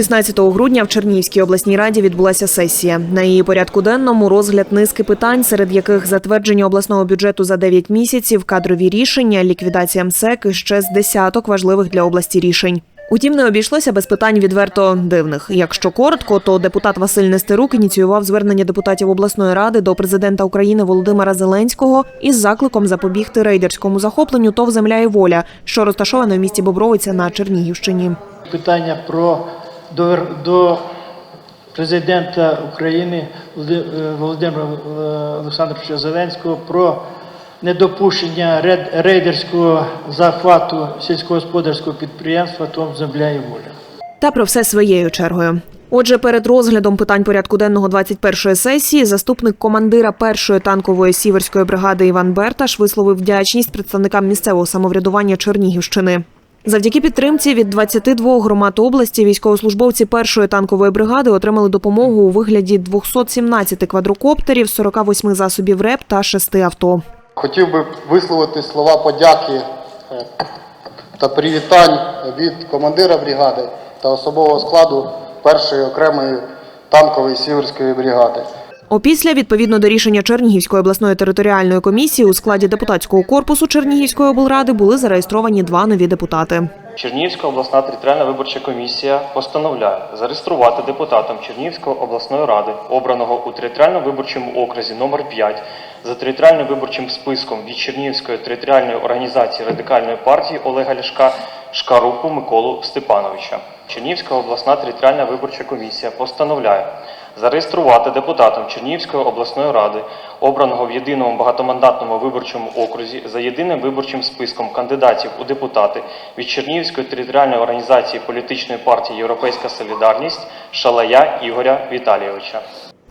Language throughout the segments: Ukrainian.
16 грудня в Чернігівській обласній раді відбулася сесія. На її порядку денному розгляд низки питань, серед яких затвердження обласного бюджету за 9 місяців, кадрові рішення, ліквідація МСЕК і ще з десяток важливих для області рішень. Утім, не обійшлося без питань відверто дивних. Якщо коротко, то депутат Василь Нестерук ініціював звернення депутатів обласної ради до президента України Володимира Зеленського із закликом запобігти рейдерському захопленню ТОВ «Земля і воля, що розташоване в місті Бобровиця на Чернігівщині. питання про до, до президента України е, Володимира е, Олександровича Зеленського про недопущення рейдерського захвату сільськогосподарського підприємства ТОМ Земля і воля. Та про все своєю чергою. Отже, перед розглядом питань порядку денного 21-ї сесії заступник командира першої танкової сіверської бригади Іван Берташ висловив вдячність представникам місцевого самоврядування Чернігівщини. Завдяки підтримці від 22 громад області військовослужбовці першої танкової бригади отримали допомогу у вигляді 217 квадрокоптерів, 48 засобів РЕП та 6 авто. Хотів би висловити слова подяки е, та привітань від командира бригади та особового складу першої окремої танкової сіверської бригади. Опісля, відповідно до рішення Чернігівської обласної територіальної комісії, у складі депутатського корпусу Чернігівської облради були зареєстровані два нові депутати. Чернігівська обласна територіальна виборча комісія постановляє зареєструвати депутатом Чернігівської обласної ради, обраного у територіальному виборчому окрузі номер 5 за територіальним виборчим списком від Чернігівської територіальної організації радикальної партії Олега Ляшка Шкарупу Миколу Степановича. Чернігівська обласна територіальна виборча комісія постановляє зареєструвати депутатом Чернігівської обласної ради, обраного в єдиному багатомандатному виборчому окрузі за єдиним виборчим списком кандидатів у депутати від Чернігівської територіальної організації політичної партії Європейська Солідарність Шалая Ігоря Віталійовича.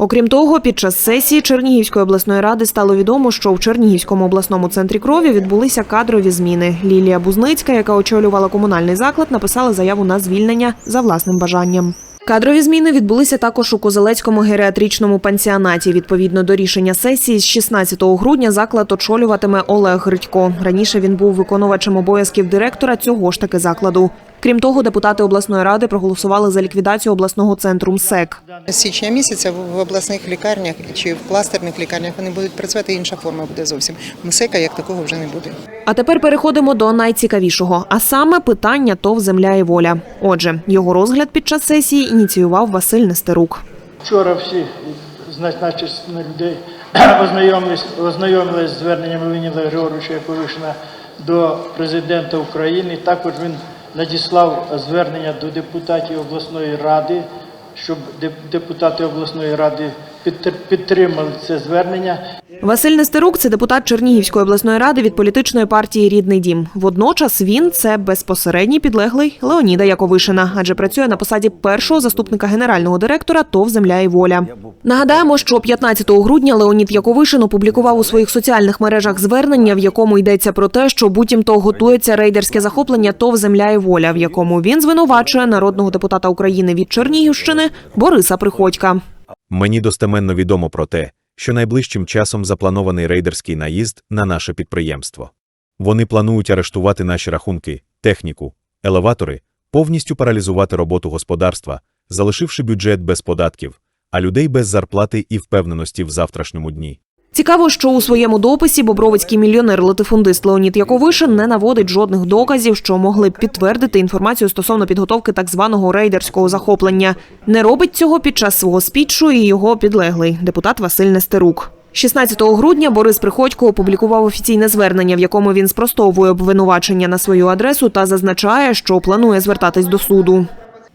Окрім того, під час сесії Чернігівської обласної ради стало відомо, що в Чернігівському обласному центрі крові відбулися кадрові зміни. Лілія Бузницька, яка очолювала комунальний заклад, написала заяву на звільнення за власним бажанням. Кадрові зміни відбулися також у Козелецькому геріатричному пансіонаті. Відповідно до рішення сесії, з 16 грудня заклад очолюватиме Олег Гридько. Раніше він був виконувачем обов'язків директора цього ж таки закладу. Крім того, депутати обласної ради проголосували за ліквідацію обласного центру МСЕК. З січня місяця в- обласних лікарнях чи в кластерних лікарнях вони будуть працювати, інша форма буде зовсім. МСЕКа як такого вже не буде. А тепер переходимо до найцікавішого, а саме питання ТОВ «Земля і воля». Отже, його розгляд під час сесії ініціював Василь Нестерук. Вчора всі значна частина людей ознайомились, ознайомились з зверненням Леоніда Григоровича Яковишина до президента України. Також він надіслав звернення до депутатів обласної ради, щоб депутати обласної ради підтримали це звернення. Василь Нестерук це депутат Чернігівської обласної ради від політичної партії Рідний дім. Водночас він це безпосередній підлеглий Леоніда Яковишина, адже працює на посаді першого заступника генерального директора ТОВ «Земля і воля». Нагадаємо, що 15 грудня Леонід Яковишин опублікував у своїх соціальних мережах звернення, в якому йдеться про те, що буцімто готується рейдерське захоплення ТОВ «Земля і воля», в якому він звинувачує народного депутата України від Чернігівщини Бориса Приходька. Мені достеменно відомо про те, що найближчим часом запланований рейдерський наїзд на наше підприємство. Вони планують арештувати наші рахунки, техніку, елеватори, повністю паралізувати роботу господарства, залишивши бюджет без податків, а людей без зарплати і впевненості в завтрашньому дні. Цікаво, що у своєму дописі бобровицький мільйонер латифундист Леонід Яковишин не наводить жодних доказів, що могли б підтвердити інформацію стосовно підготовки так званого рейдерського захоплення. Не робить цього під час свого спічу і його підлеглий депутат Василь Нестерук. 16 грудня Борис Приходько опублікував офіційне звернення, в якому він спростовує обвинувачення на свою адресу та зазначає, що планує звертатись до суду.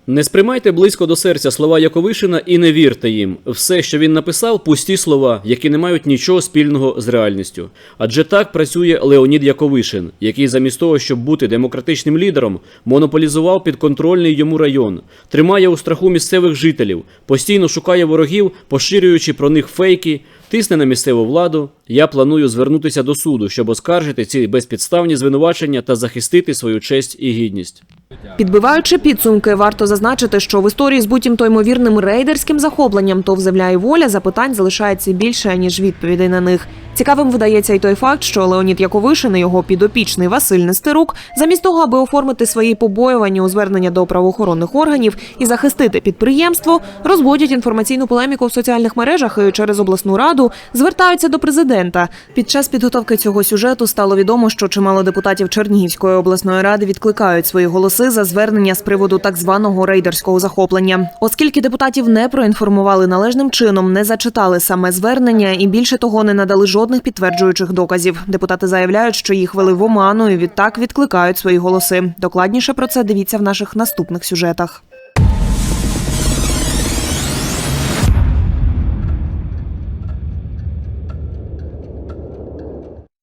Не сприймайте близько до серця слова Яковишина і не вірте їм. Все, що він написав, пусті слова, які не мають нічого спільного з реальністю. Адже так працює Леонід Яковишин, який замість того, щоб бути демократичним лідером, монополізував підконтрольний йому район, тримає у страху місцевих жителів, постійно шукає ворогів, поширюючи про них фейки, тисне на місцеву владу. Я планую звернутися до суду, щоб оскаржити ці безпідставні звинувачення та захистити свою честь і гідність. Підбиваючи підсумки, варто зазначити, що в історії з бутім то ймовірним рейдерським захопленням ТОВ «Земля і воля» запитань залишається більше, ніж відповідей на них. Цікавим видається й той факт, що Леонід Яковишин і його підопічний Василь Нестерук, замість того, аби оформити свої побоювання у звернення до правоохоронних органів і захистити підприємство, розводять інформаційну полеміку в соціальних мережах і через обласну раду звертаються до президента. Під час підготовки цього сюжету стало відомо, що чимало депутатів Чернігівської обласної ради відкликають свої голоси за звернення з приводу так званого рейдерського захоплення. Оскільки депутатів не проінформували належним чином, не зачитали саме звернення і більше того не надали жодних підтверджуючих доказів. Депутати заявляють, що їх вели в оману і відтак відкликають свої голоси. Докладніше про це дивіться в наших наступних сюжетах.